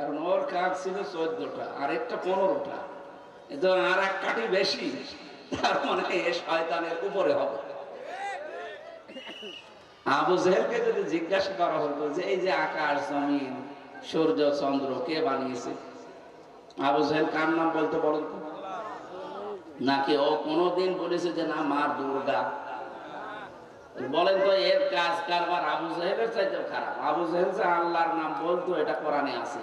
কারণ ওর কাজ ছিল চোদ্দটা আর একটা পনেরোটা আর এক কাটি বেশি, তার মানে এ শয়তানের উপরে হবে। আবু জেহেলকে যদি জিজ্ঞাসা করা হতো যে, এই যে আকাশ, জমিন, সূর্য, চন্দ্র, কে বানিয়েছে? আবু জেহেল কার নাম বলতে বলেন নাকি ও কোনোদিন বলেছে যে, না, মা দুর্গা বলেন তো, এর কাজ কারবার আবু জাহেলের চাইতে খারাপ। আবু জেহেল যে আল্লাহর নাম বলতো, এটা কোরআনে আছে।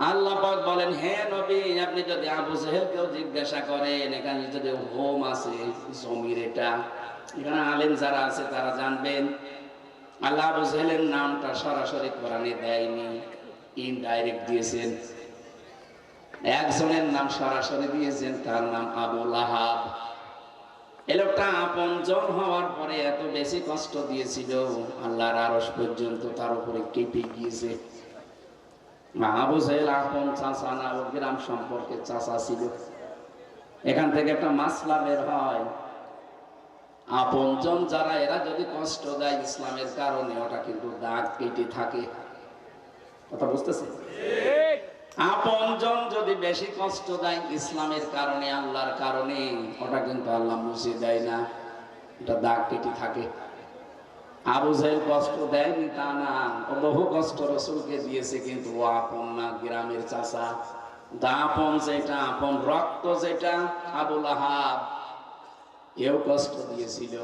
আল্লাহ পাক বলেন, হে নবী, আপনি যদি আবু জাহেলকেও জিজ্ঞাসা করেন, এখানে যদি হোম আছে, জমির এটা, এখানে আলেম যারা আছে তারা জানবেন। আল্লাহ আবু জাহেলের নামটা সরাসরি কোরআনে দেয়নি ইনডাইরেক্ট দিয়েছেন। একজনের নাম সরাসরি দিয়েছেন, তার নাম আবু লাহাব। এ লোকটা আপন জন হওয়ার পরে এত বেশি কষ্ট দিয়েছিল, আল্লাহর আরস পর্যন্ত তার উপরে কেঁপে গিয়েছে। আবু সাহেল আপন না গ্রাম সম্পর্কে ছিল। এখান থেকে একটা মাসলা বের হয়। যারা, এরা যদি কষ্ট দেয় ইসলামের কারণে, ওটা কিন্তু দাগ কেটে থাকে। কথা বুঝতেছে আপন জন যদি বেশি কষ্ট দেয় ইসলামের কারণে, আল্লাহর কারণে, ওটা কিন্তু আল্লাহ মুছে দেয় না। এটা দাগ কেটে থাকে। আবু জাহেল কষ্ট দেয়নি তা না বহু কষ্ট রসুলকে দিয়েছে, কিন্তু ও আপন না, গ্রামের চাষা দা আপন যেটা, আপন রক্ত যেটা, আবুল আহাব এও কষ্ট দিয়েছিল।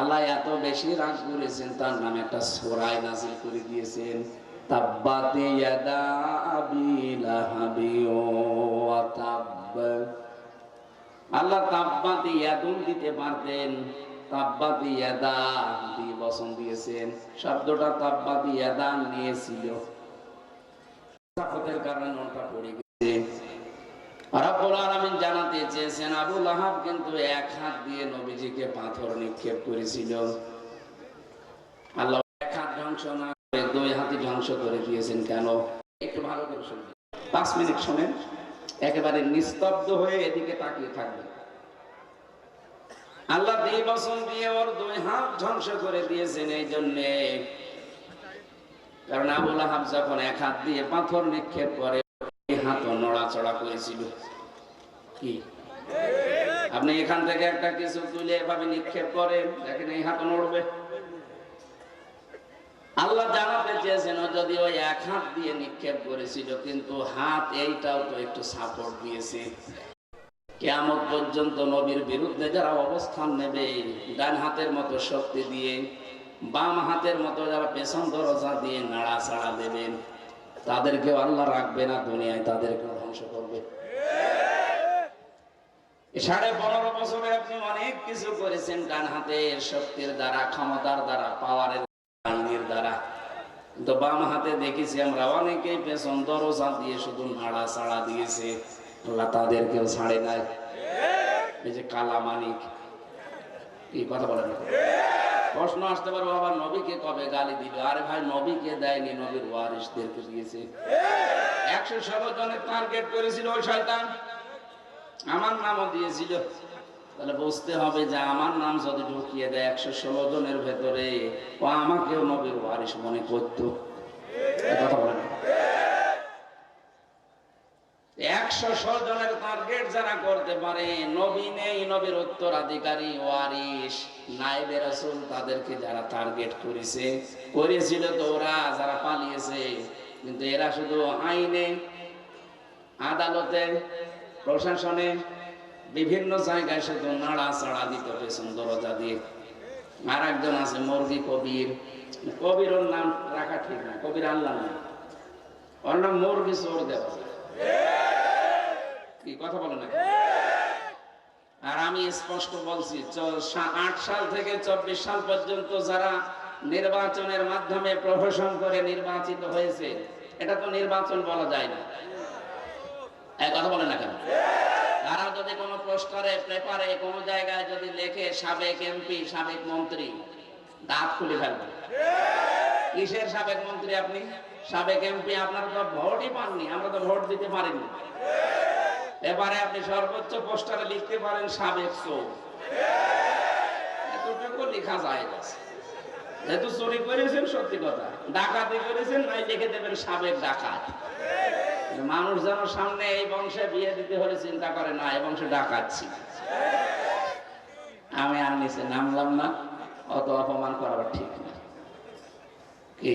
আল্লাহ এত বেশি রাগ করেছেন, তার নামে একটা সোরাই নাজিল করে দিয়েছেন, তাব্বাতে আল্লাহ তাব্বাতে ইয়াদুন দিতে পারতেন। পাথর নিক্ষেপ করেছিল। আল্লাহ এক হাত ধ্বংস না করে দুই হাতি ধ্বংস করে দিয়েছেন কেন? একটু ভালো করে শুনবেন পাঁচ মিনিট শোনেন। একেবারে নিস্তব্ধ হয়ে এদিকে তাকিয়ে থাকবেন। আল্লাহ দুই বছর দিয়ে ওর দুই হাত ধ্বংস করে দিয়েছেন এই জন্যে। কারণ আবুল আহাব যখন এক হাত দিয়ে পাথর নিক্ষেপ করে নড়াচড়া করেছিল। কি? আপনি এখান থেকে একটা কিছু তুলে এভাবে নিক্ষেপ করেন, দেখেন এই হাত নড়বে। আল্লাহ জানাতে চেয়েছেন যদি ওই এক হাত দিয়ে নিক্ষেপ করেছিল, কিন্তু হাত এইটাও তো একটু সাপোর্ট দিয়েছে। কেয়ামত পর্যন্ত নবীর বিরুদ্ধে যারা অবস্থান নেবে, ডান হাতের মতো শক্তি দিয়ে, বাম হাতের মতো যারা পেছন দরজা দিয়ে নাড়া ছাড়া দেবেন তাদেরকেও আল্লাহ রাখবে না, দুনিয়ায় তাদেরকেও ধ্বংস করবে। সাড়ে পনেরো বছরে আপনি অনেক কিছু করেছেন ডান হাতের শক্তির দ্বারা, ক্ষমতার দ্বারা, পাওয়ারের বাহিনীর দ্বারা। কিন্তু বাম হাতে দেখেছি আমরা অনেকেই পেছন দরজা দিয়ে শুধু নাড়া ছাড়া দিয়েছে। আল্লাহ তাদেরকেও ছাড়ে নাই। এই যে কালা মানিক, কি কথা বলেন? প্রশ্ন আসতে পারব আবার নবীকে কবে গালি দিবে? আরে ভাই, নবীকে দেয়নি, নবীর ওয়ারিসদেরকে দিয়েছে। একশো ষোলো জনের টার্গেট করেছিল ওই শয়তান। আমার নামও দিয়েছিল। তাহলে বুঝতে হবে যে আমার নাম যদি ঢুকিয়ে দেয় একশো ষোলো জনের ভেতরে, ও আমাকেও নবীর ওয়ারিস মনে করতো। কথা বলেন একশো ষোলো জনের টার্গেট যারা করতে পারে। নবী নেই, নবীর উত্তরাধিকারী ওয়ারিস নাইবে রাসূল তাদেরকে যারা টার্গেট করেছে, করেছিল তো ওরা, যারা পালিয়েছে। কিন্তু এরা শুধু আইনে, আদালতে, প্রশাসনে, বিভিন্ন জায়গায় শুধু নাড়া চাড়া দিত পেছন দরজা দিয়ে। আর একজন আছে, মুরগি কবির। কবির ওর নাম রাখা ঠিক না, কবির আল্লাহ না ওর নাম মুরগি চোর দেওয়া যায়। কি? কথা বলে না। আর আমি স্পষ্ট বলছি আট সাল থেকে চব্বিশ সাল পর্যন্ত যারা নির্বাচনের মাধ্যমে প্রহসন করে নির্বাচিত হয়েছে, এটা তো নির্বাচন বলা যায় না। কথা বলে না কেন পোস্টারে, পেপারে, কোন জায়গায় যদি লেখে, সাবেক এমপি, সাবেক মন্ত্রী, দাঁত খুলে ফেলবে। কিসের সাবেক মন্ত্রী আপনি? সাবেক এমপি, আপনারা তো ভোটই পাননি, আমরা তো ভোট দিতে পারিনি। এবারে আপনি সর্বোচ্চ পোস্টারে লিখতে পারেন সাবেক চোর। এতটুকু লেখা যায় না। যেহেতু চুরি করেছেন, সত্যি কথা। ডাকাতি করেছেন, নাই লিখে দেবেন সাবেক ডাকাত। মানুষ যেন সামনে এই বংশে বিয়ে দিতে হলে চিন্তা করে না, এই বংশে ডাকাচ্ছি আমি আর নিচে নামলাম না, অত অপমান করাবার ঠিক না। কি?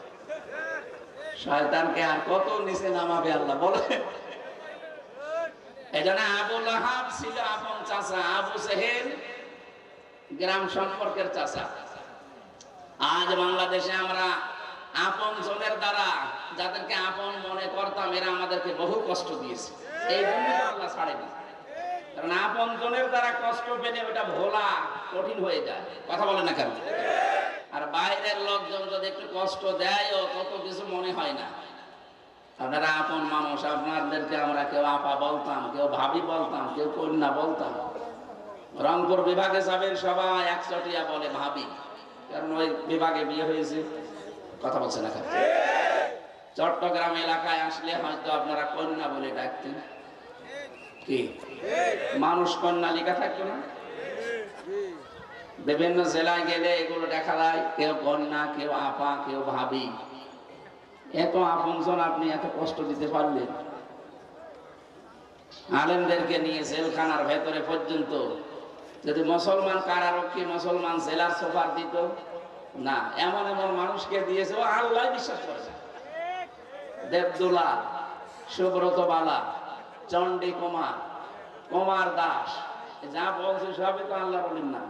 শয়তানকে আর কত নিচে নামাবে আল্লাহ, বলে। এই জন্য আবু লাহাব ছিল আপন আবু সেহেল গ্রাম সম্পর্কের আজ বাংলাদেশে আমরা আপন জনের দ্বারা যাদেরকে আপন মনে করতাম, এরা আমাদেরকে বহু কষ্ট দিয়েছে। এই আল্লাহ ছাড়েনি। কারণ আপন জনের দ্বারা কষ্ট পেলে ওটা ভোলা কঠিন হয়ে যায়। কথা বলে না কেন? আর বাইরের লোকজন যদি একটু কষ্ট দেয় ও তত কিছু মনে হয় না। আপনারা আপন মানুষ, আপনাদেরকে আমরা কেউ আপা বলতাম, কেউ ভাবি বলতাম, কেউ কন্যা বলতাম। রংপুর বিভাগে যাবেন সবাই, একচটিয়া বলে ভাবি। কারণ ওই বিভাগে বিয়ে হয়েছে। কথা বলছে না চট্টগ্রাম এলাকায় আসলে হয়তো আপনারা কন্যা বলে ডাকতেন। কি? মানুষ কন্যা লেখা থাকতো না? বিভিন্ন জেলায় গেলে এগুলো দেখা যায়, কেউ কন্যা, কেউ আপা, কেউ ভাবি। এত আপনজন আপনি এত কষ্ট দিতে পারলেন। আলেমদেরকে নিয়ে জেলখানার ভেতরে পর্যন্ত। যদি মুসলমান কারারক্ষী মুসলমান জেলার সোফার দিত, না, এমন এমন মানুষকে দিয়েছে, ও আল্লাহ বিশ্বাস করেছে। দেবদুলা সুব্রত বালা, চণ্ডী কুমার কুমার দাস, যা বলছে সবই তো আল্লাহ বলেন না।